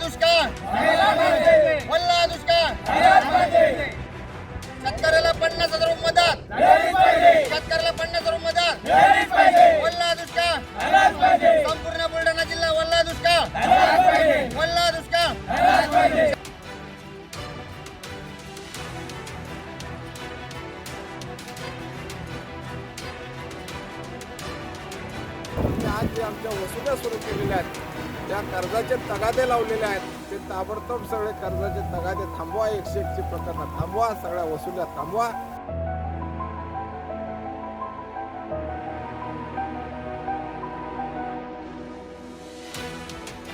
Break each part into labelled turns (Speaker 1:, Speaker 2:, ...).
Speaker 1: दुष्काळ. वल्ला दुष्काळ. शेतकऱ्याला पन्नास हजार मदत. शेतकऱ्याला
Speaker 2: आज जे आमच्या वसुल्या सुरू केलेल्या आहेत. त्या कर्जाचे तगादे लावलेले आहेत. ते ताबडतोब सगळे कर्जाचे तगादे थांबवा एकशे एकशे प्रकरणं थांबवा सगळ्या वसुल्या थांबवा.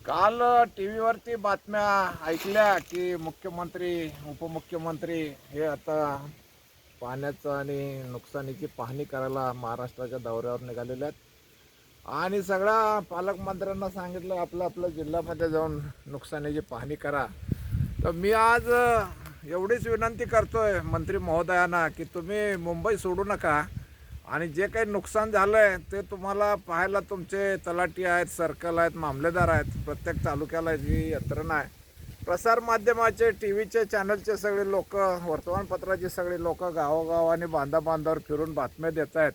Speaker 2: काल टी व्हीवरती बातम्या ऐकल्या की मुख्यमंत्री उपमुख्यमंत्री हे आता पाण्याचं आणि नुकसानीची पाहणी करायला महाराष्ट्राच्या दौऱ्यावर निघालेले आहेत. आणि सगळ्या पालकमंत्र्यांना सांगितलं आपलं आपलं जिल्ह्यामध्ये जाऊन नुकसानीची पाहणी करा. तर मी आज एवढीच विनंती करतोय मंत्री महोदयांना की तुम्ही मुंबई सोडू नका. आणि जे काही नुकसान झालं आहे ते तुम्हाला पाहायला तुमचे तलाटी आहेत सर्कल आहेत मामलेदार आहेत प्रत्येक तालुक्याला जी यंत्रणा आहे. प्रसारमाध्यमाचे टी व्हीचे चॅनलचे सगळे लोक वर्तमानपत्राचे सगळे लोक आणि बांधा बांधावर फिरून बातम्या देत आहेत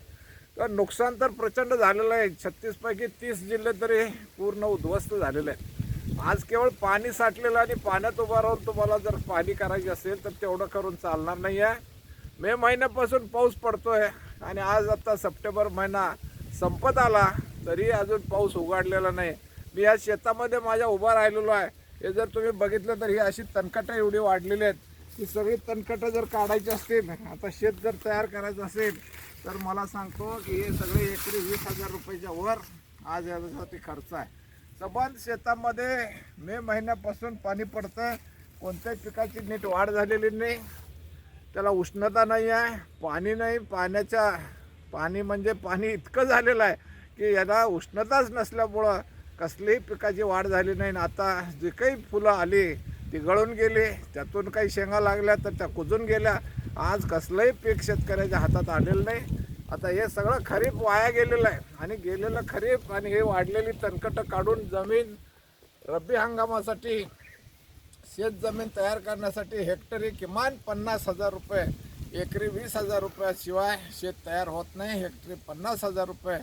Speaker 2: तर नुकसान तर प्रचंड झालेलं आहे. छत्तीसपैकी तीस जिल्हे तरी पूर्ण उद्ध्वस्त झालेले आहेत. आज केवळ पाणी साठलेलं आणि पाण्यात उभं राहून तुम्हाला जर पाणी करायची असेल तर तेवढं करून चालणार नाही आहे. मे महिन्यापासून पाऊस पडतो आहे आणि आज आता सप्टेंबर महिना संपत आला तरी अजून पाऊस उघडलेला नाही. मी या शेतामध्ये माझ्या उभा राहिलेलो आहे. हे जर तुम्ही बघितलं तर ही अशी तणकटं एवढी वाढलेली आहेत. ती सगळी तणकटं जर काढायची असतील आता शेत जर तयार करायचं असेल तर मला सांगतो की हे सगळे एकरी वीस हजार रुपयाच्या वर आज याच्यासाठी खर्च आहे. सबंध शेतामध्ये मे महिन्यापासून पाणी पडतं कोणत्या पिकाची नीट वाढ झालेली नाही त्याला उष्णता नाही आहे पाणी नाही पाण्याच्या पाणी म्हणजे पाणी इतकं झालेलं आहे की याला उष्णताच नसल्यामुळं कसलीही पिकाची वाढ झाली नाही आणि आता जी काही फुलं आली ते गळून गेली त्यातून काही शेंगा लागल्या तर त्या कुजून गेल्या. आज कसलंही पीक शेतकऱ्याच्या हातात आलेलं नाही. आता हे सगळं खरीप वाया गेलेलं आहे. आणि गेलेलं खरीप आणि हे वाढलेली तणकटं काढून जमीन रब्बी हंगामासाठी शेत जमीन तयार करण्यासाठी हेक्टरी किमान पन्नास हजार रुपये एकरी वीस हजार रुपयाशिवाय शेत तयार होत नाही. हेक्टरी पन्नास हजार रुपये.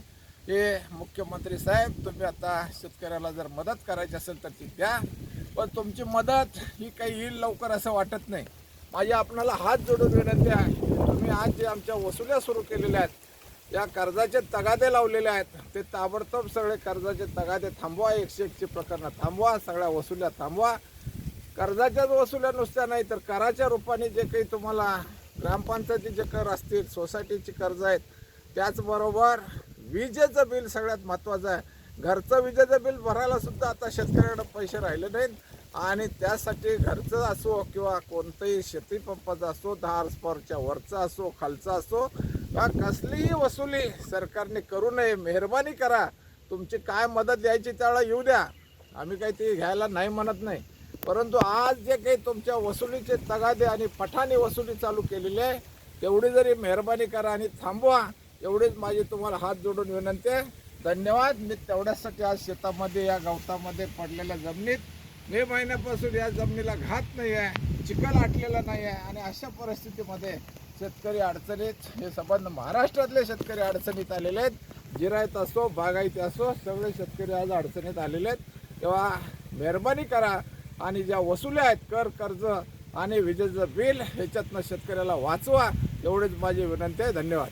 Speaker 2: हे मुख्यमंत्री साहेब तुम्ही आता शेतकऱ्याला जर मदत करायची असेल तर ती द्या. पण तुमची मदत ही काही येईल लवकर असं वाटत नाही. माझी आपणाला हात जोडून विनंती आहे. तुम्ही आज जे आमच्या वसुल्या सुरू केलेल्या आहेत या कर्जाचे तगादे लावलेले आहेत ते ताबडतोब सगळे कर्जाचे तगादे थांबवा एकशे एकची प्रकरणं थांबवा सगळ्या वसुल्या थांबवा. कर्जाच्याच वसुल्या नुसत्या नाही तर कराच्या रूपाने जे काही तुम्हाला ग्रामपंचायतीचे कर असतील सोसायटीची कर्ज आहेत त्याचबरोबर विजेचं बिल सगळ्यात महत्त्वाचं आहे. घरचं विजेचं बिल भरायला सुद्धा आता शेतकऱ्याकडे पैसे राहिले नाहीत. आणि त्यासाठी घरचं असो किंवा कोणतंही शेती पंपाचं असो दहा हॉर्सपॉवरच्या वरचा असो खालचा असो का कसलीही वसुली सरकारने करू नये मेहरबानी करा. तुमची काय मदत द्यायची त्यावेळेला येऊ द्या. आम्ही काही ती घ्यायला नाही म्हणत नाही. परंतु आज जे काही तुमच्या वसुलीचे तगादे आणि पठाणी वसुली चालू केलेली आहे तेवढी जरी मेहरबानी करा आणि थांबवा एवढीच माझी तुम्हाला हात जोडून विनंती आहे. धन्यवाद. मी तेवढ्यासाठी आज शेतामध्ये या गवतामध्ये पडलेल्या जमिनीत मे महिन्यापासून या जमिनीला घात नाही आहे चिखल आटलेला नाही आहे आणि अशा परिस्थितीमध्ये शेतकरी अडचणीत हे संबंध महाराष्ट्रातले शेतकरी अडचणीत आलेले आहेत. जिरायत असो बागायती असो सगळे शेतकरी आज अडचणीत आलेले आहेत. तेव्हा मेहरबानी करा आणि ज्या वसुल्या आहेत कर कर्ज आणि विजेचं बिल ह्याच्यातनं शेतकऱ्याला वाचवा एवढीच माझी विनंती आहे. धन्यवाद.